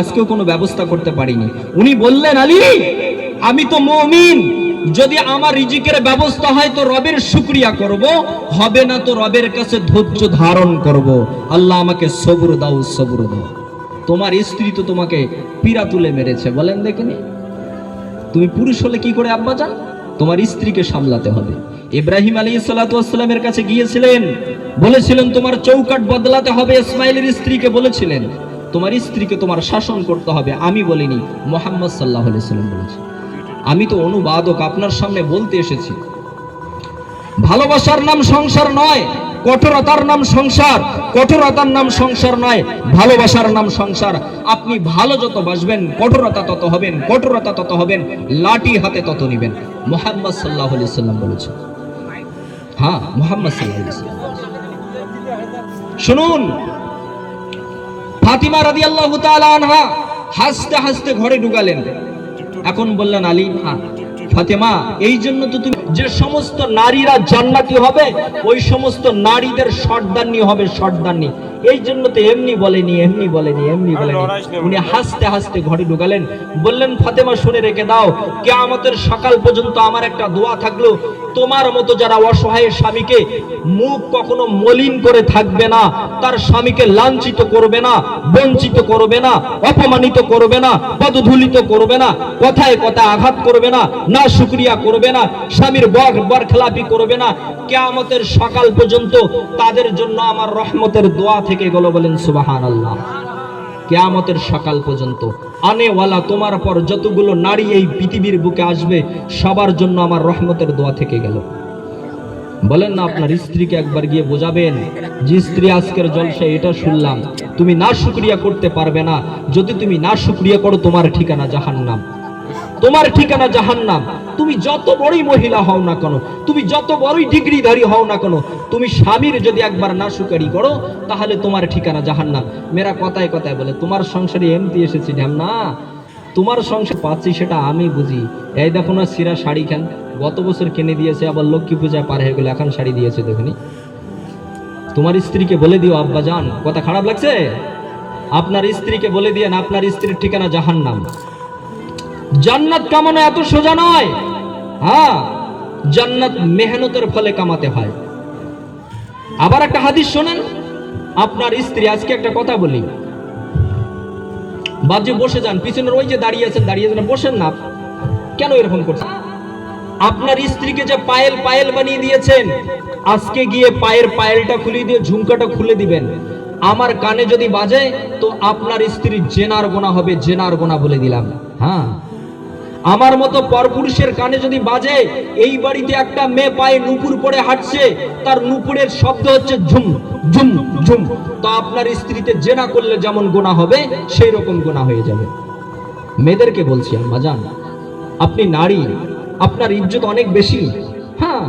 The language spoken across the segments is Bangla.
আজকেও কোনো ব্যবস্থা করতে পারিনি। উনি বললেন, আলী, আমি তো মমিন। যদি আমার রিজিকের ব্যবস্থা হয় তো রবের শুক্রিয়া করব, হবে না তো রবের কাছে ধৈর্য ধারণ করব। আল্লাহ আমাকে সবুর দাও সবুর দাও। তোমার স্ত্রী তো তোমাকে পীড়া তুলে মেরেছে, বলেন দেখিনি তুমি পুরুষ হলে কি করে আব্বা যান তোমার স্ত্রীকে সামলাতে হবে। ইব্রাহিম আলী সালাতামের কাছে গিয়েছিলেন। বলেছিলেন, তোমার চৌকাট বদলাতে হবে ইসমাইলের স্ত্রীকে। বলেছিলেন তোমার স্ত্রীকে তোমার শাসন করতে হবে, আমি বলিনি, মোহাম্মদ সাল্লাহ সাল্লাম বলেছে। আমি তো অনুবাদক, আপনার সামনে বলতে এসেছি। ভালোবাসার নাম সংসার নয়, কঠোরতার নাম সংসার, কঠোরতার নাম সংসার নয়, ভালোবাসার নাম সংসার। আপনি ভালো যত বাসবেন, কঠোরতা তত হবেন, কঠোরতা তত হবেন, লাঠি হাতে তত নিবেন, মোহাম্মদ সাল্লাহ সাল্লাম বলেছেন হ্যাঁ মোহাম্মদ সাল্লাহ শুনুন ফাতিমা রাদি আল্লাহ আনহা হাসতে হাসতে ঘরে ঢুকালেন। এখন বললেন আলী হা ফাতেমা, এই জন্য তো তুমি যে সমস্ত নারীরা জান্নাতি হবে ওই সমস্ত নারীদের সর্দারনি হবে সর্দারনি। এই জন্য তো এমনি বলেনি এমনি বলেনি এমনি বলেনি। উনি হাসতে হাসতে ঘরে ঢুকালেন। বললেন ফাতেমা শুনে রেখে দাও কেয়ামতের সকাল পর্যন্ত আমার একটা দোয়া থাকল। তোমার মতো যারা অসহায় স্বামীকে মুখ কখনো মলিন করে থাকবে না তার স্বামীকে লাঞ্ছিত করবে না বঞ্চিত করবে না অপমানিত করবে না পদধূলিত করবে না কথায় কথা আঘাত করবে না না শুক্রিয়া করবে না স্বামীর বর, বরখেলাপি করবে না। কেয়ামতের সকাল পর্যন্ত তাদের জন্য আমার রহমতের দোয়া থেকে গেল বলেন সুবাহান আল্লাহ কেয়ামতের সকাল পর্যন্ত। আনেওয়ালা, তোমার পর যতগুলো নারী এই পৃথিবীর বুকে আসবে, সবার জন্য আমার রহমতের দোয়া থেকে গেল। বলেন না, আপনার স্ত্রীকে একবার গিয়ে বোঝাবেন। যে স্ত্রী আজকের জলসায় এটা শুনলাম, তুমি না শুক্রিয়া করতে পারবে না। যদি তুমি না শুক্রিয়া করো, তোমার ঠিকানা জাহান্নাম। তোমার ঠিকানা জাহান্নাম। তুমি যত বড়ই মহিলা হও না কেন, তুমি যত বড়ই ডিগ্রিধারী হও না কেন, তুমি স্বামীর যদি একবার না সুকারি করো, তাহলে তোমার ঠিকানা জাহান্নাম। মেয়েরা কথায় কথায় বলে, তোমার সংসারে এমতি এসেছি ঢ্যাম না তোমার সংসার পাচ্ছি সেটা আমি বুঝি। এই দেখো না সিরা শাড়ি খান গত বছর কিনে দিয়েছে, আবার লক্ষ্মী পূজায় পার হয়ে গেলে, এখন শাড়ি দিয়েছে দেখুনি। তোমার স্ত্রীকে বলে দিও, আব্বা যান। কথা খারাপ লাগছে? আপনার স্ত্রীকে বলে দিয়েন, আপনার স্ত্রীর ঠিকানা জাহান্নাম। জান্নাত কামানো এত সোজা নয়। হ্যাঁ জান্নাত মেহনতের ফলে কামাতে হয়। আবার একটা হাদিস শোনেন, আপনার স্ত্রী, আজকে একটা কথা বলি। বাজে বসে যান, পিছনের ওই যে দাঁড়িয়ে আছেন দাঁড়িয়ে আছেন, বসেন না। কেন এরকম করছেন? আপনার স্ত্রীকে যে পায়েল পায়েল বানিয়ে দিয়েছেন, আজকে গিয়ে পায়ের পায়েলটা খুলে দিয়ে, ঝুমকাটা খুলে দিবেন। আমার কানে যদি বাজে, তো আপনার স্ত্রী জেনার গোনা হবে, জেনার গোনা বলে দিলাম। হ্যাঁ। আমার মতো পরপুরুষের কানে যদি বাজে এই বাড়িতে একটা মেয়ে পায়ে নুপুর পরে হাঁটছে তার নুপুরের শব্দ হচ্ছে ঝুম ঝুম ঝুম। তো আপনার স্ত্রীতে জেনা করলে যেমন গোনা হবে সেই রকম গোনা হয়ে যাবে। মেয়েদেরকে বলছি আম্মা জান আপনি নারী আপনার ইজ্জত অনেক বেশি। হ্যাঁ।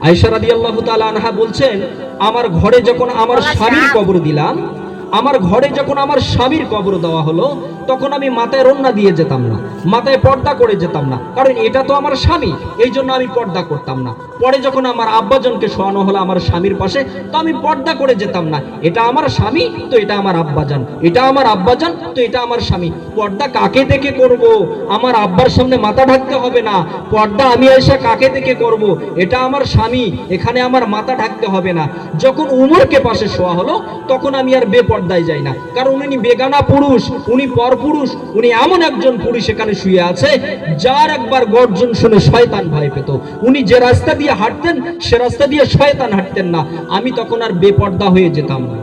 আয়সা রাদিয়াল্লাহু তাআলা আনহা বলছেন আমার ঘরে যখন আমার স্বামীর কবর দিলাম আমার ঘরে যখন আমার স্বামীর কবর দেওয়া হলো, তখন আমি মাথায় রন্না দিয়ে যেতাম না, মাথায় পর্দা করে যেতাম না, কারণ এটা তো আমার স্বামী, এই জন্য আমি পর্দা করতাম না। পরে যখন আমার আব্বাজনকে শোয়ানো হলো আমার স্বামীর পাশে, তো আমি পর্দা করে যেতাম না, এটা আমার স্বামী, তো এটা আমার আব্বাজান, এটা আমার আব্বাজান, তো এটা আমার স্বামী, পর্দা কাকে দেখে করব? আমার আব্বার সামনে মাথা ঢাকতে হবে না, পর্দা আমি এসে কাকে দেখে করব? এটা আমার স্বামী, এখানে আমার মাথা ঢাকতে হবে না। যখন উমরকে পাশে শোয়া হলো, তখন আমি আর বেপর্দায় যাই না। কারণ উনি বেগানা পুরুষ, উনি পরপুরুষ, উনি এমন একজন পুরুষ এখানে শুয়ে আছে, যার একবার গর্জন শুনে শয়তান ভয় পেত। উনি যে রাস্তা দিয়ে হাঁটতেন, সে রাস্তা দিয়ে শয়তান হাঁটতেন না। আমি তখন আর বেপর্দা হয়ে যেতাম না।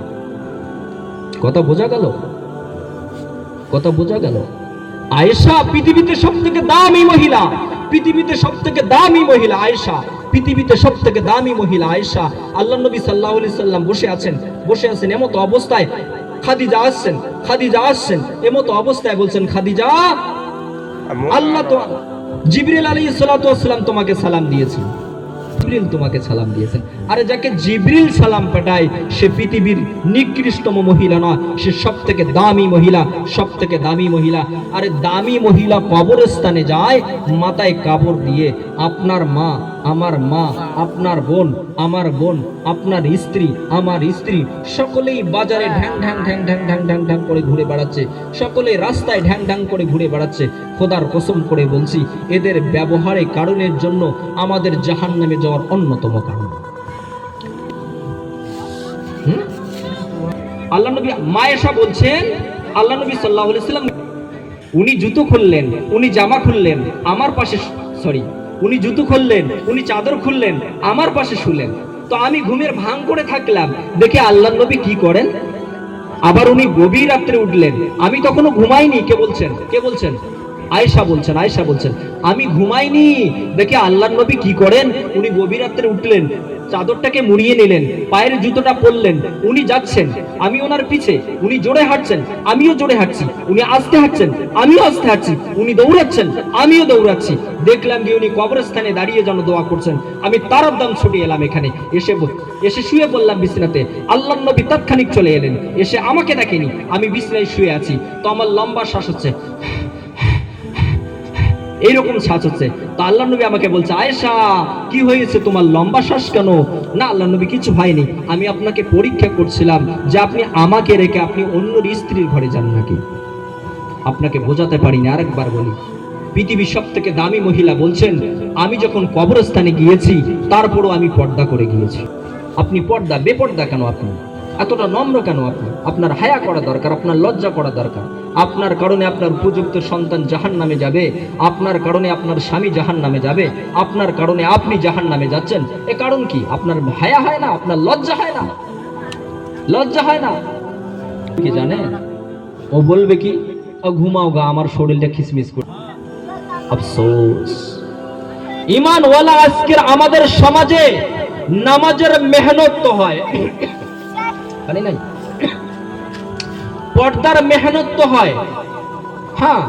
কথা বোঝা গেল? কথা বোঝা গেল? আয়েশা পৃথিবীতে সব থেকে দামি মহিলা, পৃথিবীতে সব থেকে দামি মহিলা আয়েশা। পৃথিবীতে সব থেকে দামি মহিলা আয়েশা, আল্লাহ নবী সাল্লাহ সাল্লাম বসে আছেন বসে আছেন এমতো অবস্থায়। খাদিজা আসছেন খাদিজা আসছেন, এমতো অবস্থায় বলছেন, খাদিজা, আল্লাহ তো জিবরিল আলী সালাম তোমাকে সালাম দিয়েছেন। জিবরিল তোমাকে সালাম দিয়েছেন। আরে যাকে জিবরিল সালাম পাঠায়, সে পৃথিবীর মহিলা নয়, সে সব থেকে দামি মহিলা সব থেকে দামি মহিলা। আরে দামি মহিলা কবরস্থানে যায়, মাথায় কাপড় দিয়ে, আপনার মা আমার মা, আপনার বোন, আমার বোন, আপনার স্ত্রী, আমার স্ত্রী, সকলেই বাজারে ঢ্যাং ঢ্যাং ঢ্যাং ঢ্যাং ঢ্যাং ঢ্যাং ঢ্যাং করে ঘুরে বেড়াচ্ছে। সকলে রাস্তায় ঢ্যাং ঢ্যাং করে ঘুরে বেড়াচ্ছে। খোদার কসম করে বলছি, এদের ব্যবহারে কারণের জন্য আমাদের জাহান নামে যাওয়ার অন্যতম কারণ? আল্লাহ নবী মায়েশা বলছেন, আল্লাহ নবী সাল্লাহ উনি জুতো খুললেন, উনি জামা খুললেন, আমার পাশে, সরি উনি জুতো খুললেন, উনি চাদর খুললেন, আমার পাশে শুলেন। তো আমি ঘুমের ভাং করে থাকলাম, দেখে আল্লাহ নবী কি করেন? আবার উনি গভীর রাত্রে উঠলেন। আমি তখনও ঘুমাইনি, কে বলছেন? কে বলছেন? আয়েশা বলছেন আয়েশা বলছেন, আমি ঘুমাইনি। দেখে আল্লাহ নবী কি করেন? উনি গভীর রাত্রে উঠলেন, চাদরটাকে মুড়িয়ে নিলেন, পায়ের জুতোটা পরলেন, উনি যাচ্ছেন, আমি ওনার পিছে, উনি জোরে হাঁটছেন, আমিও জোরে হাঁটছি, উনি আস্তে হাঁটছেন, আমিও আস্তে হাঁটছি, উনি দৌড়াচ্ছেন, আমিও দৌড়াচ্ছি। দেখলাম যে উনি কবরস্থানে দাঁড়িয়ে যেন দোয়া করছেন, আমি তার দাম ছুটে এলাম এখানে, এসে এসে শুয়ে বললাম বিছনাতে আল্লাহ নবী তাৎক্ষণিক চলে এলেন, এসে আমাকে দেখেনি, আমি বিছনায় শুয়ে আছি, তো আমার লম্বা শ্বাস হচ্ছে এইরকম শ্বাস হচ্ছে। তো আল্লাহ নবী আমাকে বলছে, আয়েশা, কি হয়েছে তোমার? লম্বা শ্বাস কেন? না, আল্লাহ নবী, কিছু হয়নি। আমি আপনাকে পরীক্ষা করছিলাম যে আপনি আমাকে রেখে আপনি অন্য স্ত্রীর ঘরে যান নাকি? আপনাকে বোঝাতে পারিনি, আরেকবার বলি। পৃথিবীর সব থেকে দামি মহিলা বলছেন, আমি যখন কবরস্থানে গিয়েছি, তারপরও আমি পর্দা করে গিয়েছি। আপনি পর্দা, বেপর্দা কেন আপনি? এতটা নম্র কেন আপনি? আপনার হায়া করা দরকার, আপনার লজ্জা করা দরকার। আপনার কারণে আপনার উপযুক্ত সন্তান জাহান নামে যাবে, আপনার কারণে আপনার স্বামী জাহান নামে যাবে, আপনার কারণে আপনি জাহান নামে যাচ্ছেন। এ কারণ কি? আপনার হায়া হয় না, আপনার লজ্জা হয় না? লজ্জা হয় না? কি জানে? ও বলবে কি ঘুমাও গা, আমার শরীরটা খিসমিস করে আফসোস। ইমানওয়ালা আজকের আমাদের সমাজে নামাজের মেহনত তো হয়। খালি নাই। পর্দার মেহনত তো হয়। হ্যাঁ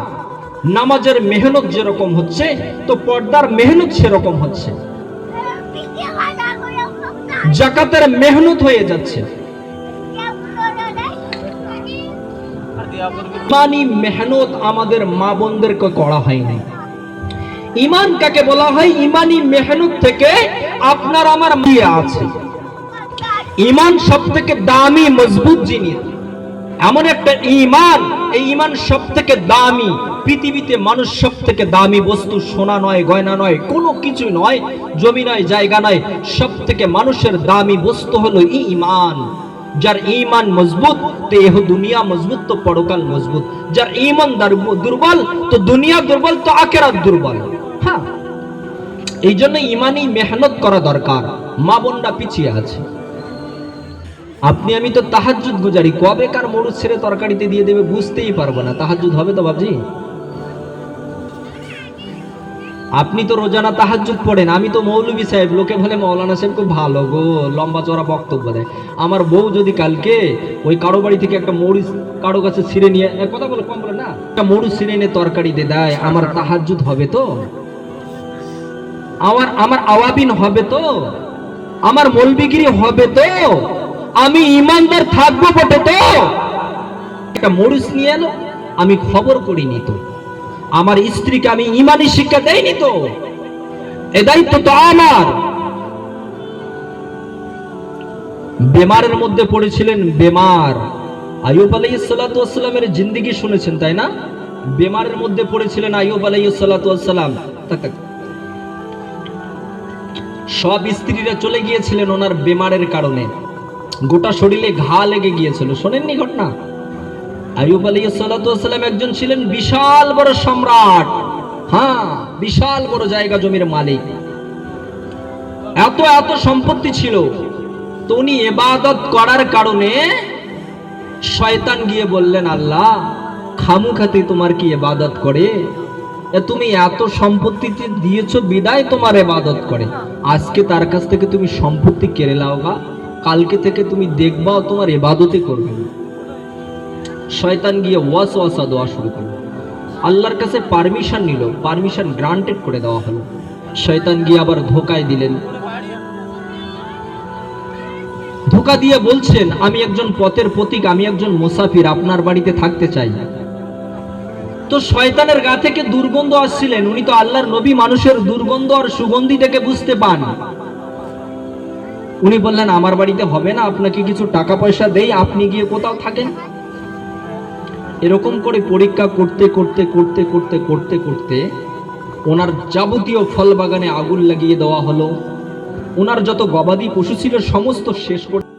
নামাজের মেহনত যেরকম হচ্ছে, তো পর্দার মেহনত সেরকম হচ্ছে। জাকাতের মেহনত হয়ে যাচ্ছে। ইমানি মেহনত আমাদের মা বোনদেরকে করা হয়নি ইমান কাকে বলা হয়? ইমানি মেহনত থেকে আপনার আমার মিয়া আছে। ইমান সব থেকে দামি, মজবুত জিনিস। এমন একটা ইমান, এই ইমান সব থেকে দামি, পৃথিবীতে মানুষ সব থেকে দামি বস্তু সোনা নয়, গয়না নয়, কোনো কিছু নয়, জমি নয়, জায়গা নয় সব থেকে মানুষের দামি বস্তু হলো ইমান। যার ইমান মজবুত তো এহ দুনিয়া মজবুত, তো পরকাল মজবুত। যার ইমান দুর্বল, তো দুনিয়া দুর্বল, তো আখেরাত দুর্বল। হ্যাঁ। এই জন্য ইমানই মেহনত করা দরকার। মা বোনরা পিছিয়ে আছে। আপনি, আমি তো তাহাজ্জুদ গুজারি, কবে কার মরুদ ছেড়ে তরকারিতে দিয়ে দেবে বুঝতেই পারব না। তাহাজ্জুদ হবে তো বাবজি আপনি তো রোজানা তাহাজ্জুদ পড়েন, আমি তো মৌলবী সাহেব, লোকে বলে মৌলানা সাহেব খুব ভালো গো, লম্বা চড়া বক্তব্য দেয়। আমার বউ যদি কালকে ওই কারও বাড়ি থেকে একটা মরিচ কারও কাছে ছিঁড়ে নিয়ে কথা বলে, কম বলে না, একটা মরিচ ছিঁড়ে নিয়ে তরকারিতে দেয়, আমার তাহাজ্জুদ হবে তো? আমার আমার আওয়াবিন হবে তো? আমার মলবিগিরি হবে তো? আমি ইমানদার থাকব বটে তো। একটা মরিচ নিয়ে এলো, আমি খবর করিনি তো। আমার স্ত্রীকে আমি ইমানি শিক্ষা দেইনি তো। এ দায়িত্ব তো আমার। বেমারের মধ্যে পড়েছিলেন বেমার। আইয়ুব আলাইহিসসালামের জিন্দিগি শুনেছেন, তাই না? বেমারের মধ্যে পড়েছিলেন আইয়ুব আলাইহিসসালাম থাক থাক। সব স্ত্রীরা চলে গিয়েছিলেন ওনার বেমারের কারণে। গোটা শরীরে ঘা লেগে গিয়েছিল। শোনেননি ঘটনা? আয়ুব আলী সাল্লাম একজন ছিলেন বিশাল বড় সম্রাট। হ্যাঁ বিশাল বড় জায়গা জমির মালিক। এত এত সম্পত্তি ছিল। তো উনি এবাদত করার কারণে শয়তান গিয়ে বললেন, আল্লাহ খামু খাতে তোমার কি এবাদত করে? তুমি এত সম্পত্তি দিয়েছ, বিদায় তোমার এবাদত করে। আজকে তার কাছ থেকে তুমি সম্পত্তি কেড়ে লাও গা। কালকে থেকে তুমি দেখবাও তোমার এবাদতে করবে না। শয়তান গিয়ে ওয়াস ওয়াসা দেওয়া শুরু করল। আল্লাহর কাছে পারমিশন নিল পারমিশন গ্রান্টেড করে দেওয়া হলো। শয়তান গিয়ে আবার ধোকায় দিলেন। ধোকা দিয়ে বলছেন, আমি একজন পথের প্রতীক, আমি একজন মুসাফির, আপনার বাড়িতে থাকতে চাই। তো শয়তানের গা থেকে দুর্গন্ধ আসছিলেন। উনি তো আল্লাহর নবী, মানুষের দুর্গন্ধ আর সুগন্ধি থেকে বুঝতে পান। উনি বললেন, আমার বাড়িতে হবে না, আপনাকে কিছু টাকা পয়সা দেই, আপনি গিয়ে কোথাও থাকেন। এরকম করে পরীক্ষা করতে করতে করতে করতে করতে করতে ওনার যাবতীয় ফল বাগানে আগুন লাগিয়ে দেওয়া হলো। ওনার যত গবাদি পশু ছিল, সমস্ত শেষ করে